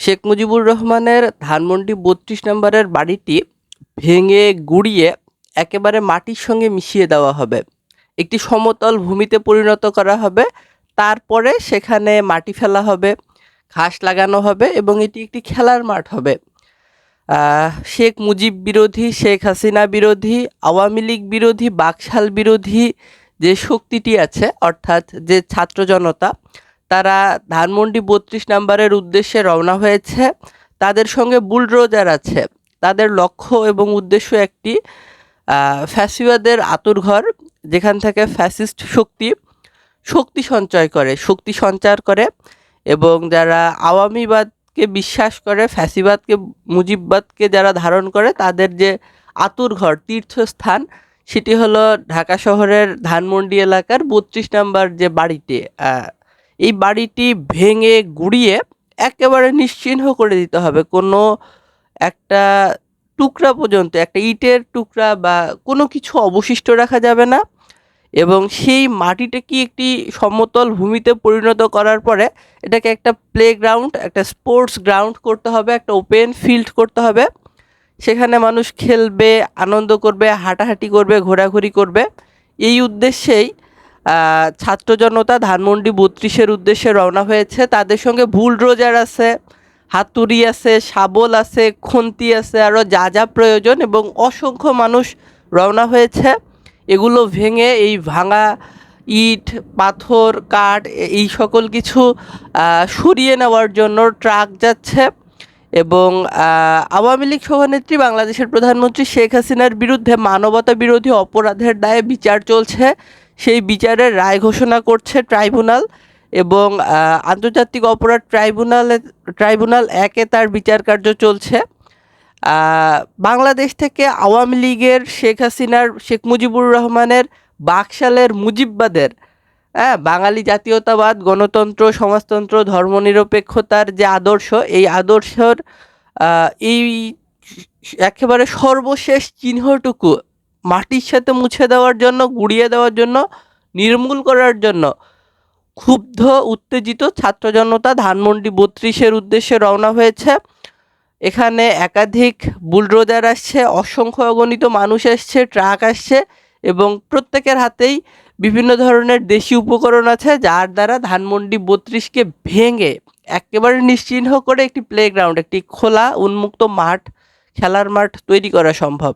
শেখ মুজিবুর রহমানের ধানমন্ডি বত্রিশ নম্বরের বাড়িটি ভেঙে গুঁড়িয়ে একেবারে মাটির সঙ্গে মিশিয়ে দেওয়া হবে। একটি সমতল ভূমিতে পরিণত করা হবে। তারপরে সেখানে মাটি ফেলা হবে, ঘাস লাগানো হবে এবং এটি একটি খেলার মাঠ হবে। শেখ মুজিব বিরোধী, শেখ হাসিনা বিরোধী, আওয়ামী লীগ বিরোধী, বাকশাল বিরোধী যে শক্তিটি আছে, অর্থাৎ যে ছাত্র জনতা তারা ধানমন্ডি বত্রিশ নাম্বারের উদ্দেশ্যে রওনা হয়েছে। তাদের সঙ্গে বুলডোজার আছে। তাদের লক্ষ্য এবং উদ্দেশ্য একটি ফ্যাসিবাদের আতুরঘর যেখান থেকে ফ্যাসিস্ট শক্তি শক্তি সঞ্চয় করে, শক্তি সঞ্চার করে এবং যারা আওয়ামীবাদকে বিশ্বাস করে, ফ্যাসিবাদকে, মুজিববাদকে যারা ধারণ করে, তাদের যে আতুরঘর তীর্থস্থান, সেটি হলো ঢাকা শহরের ধানমন্ডি এলাকার বত্রিশ নাম্বার যে বাড়িটি এই বাড়িটি ভেঙে গুড়িয়ে একেবারে নিশ্চিহ্ন করে দিতে হবে। কোনো একটা টুকরা পর্যন্ত, একটা ইটের টুকরা বা কোনো কিছু অবশিষ্ট রাখা যাবে না এবং সেই মাটিটাকে একটি সমতল ভূমিতে পরিণত করার পরে এটাকে একটা প্লে গ্রাউন্ড একটা স্পোর্টস গ্রাউন্ড করতে হবে, একটা ওপেন ফিল্ড করতে হবে। সেখানে মানুষ খেলবে, আনন্দ করবে, হাঁটাহাঁটি করবে, ঘোরাঘুরি করবে। এই উদ্দেশ্যেই ছাত্র জনতা ধানমন্ডি বত্রিশের উদ্দেশ্যে রওনা হয়েছে। তাদের সঙ্গে বুলডোজার আছে, হাতুড়ি আছে, শাবল আছে, খুন্তি আছে আরও যা যা প্রয়োজন এবং অসংখ্য মানুষ রওনা হয়েছে। এগুলো ভেঙে এই ভাঙা ইট, পাথর, কাঠ এই সকল কিছু সরিয়ে নেওয়ার জন্য ট্রাক যাচ্ছে এবং আওয়ামী লীগ সভানেত্রী বাংলাদেশের প্রধানমন্ত্রী শেখ হাসিনার বিরুদ্ধে মানবতা বিরোধী অপরাধের দায়ে বিচার চলছে। সেই বিচারের রায় ঘোষণা করছে ট্রাইব্যুনাল এবং আন্তর্জাতিক অপরাধ ট্রাইব্যুনালে, ট্রাইব্যুনাল একে তার বিচার কার্য চলছে। বাংলাদেশ থেকে আওয়ামী লীগের শেখ হাসিনার, শেখ মুজিবুর রহমানের বাকশালের মুজিববাদের হ্যাঁ বাঙালি জাতীয়তাবাদ, গণতন্ত্র, সমাজতন্ত্র, ধর্মনিরপেক্ষতার যে আদর্শ, এই আদর্শর এই একেবারে সর্বশেষ চিহ্নটুকু মাটির সাথে মুছে দেওয়ার জন্য, গুড়িয়ে দেওয়ার জন্য, নির্মূল করার জন্য ক্ষুব্ধ, উত্তেজিত ছাত্র জনতা ধানমন্ডি বত্রিশের উদ্দেশ্যে রওনা হয়েছে। এখানে একাধিক বুলডোজার আসছে, অসংখ্য অগণিত মানুষ আসছে, ট্রাক আসছে এবং প্রত্যেকের হাতেই বিভিন্ন ধরনের দেশি উপকরণ আছে, যার দ্বারা ধানমন্ডি বত্রিশকে ভেঙে একেবারে নিশ্চিহ্ন করে একটি প্লেগ্রাউন্ড একটি খোলা, উন্মুক্ত মাঠ, খেলার মাঠ তৈরি করা সম্ভব।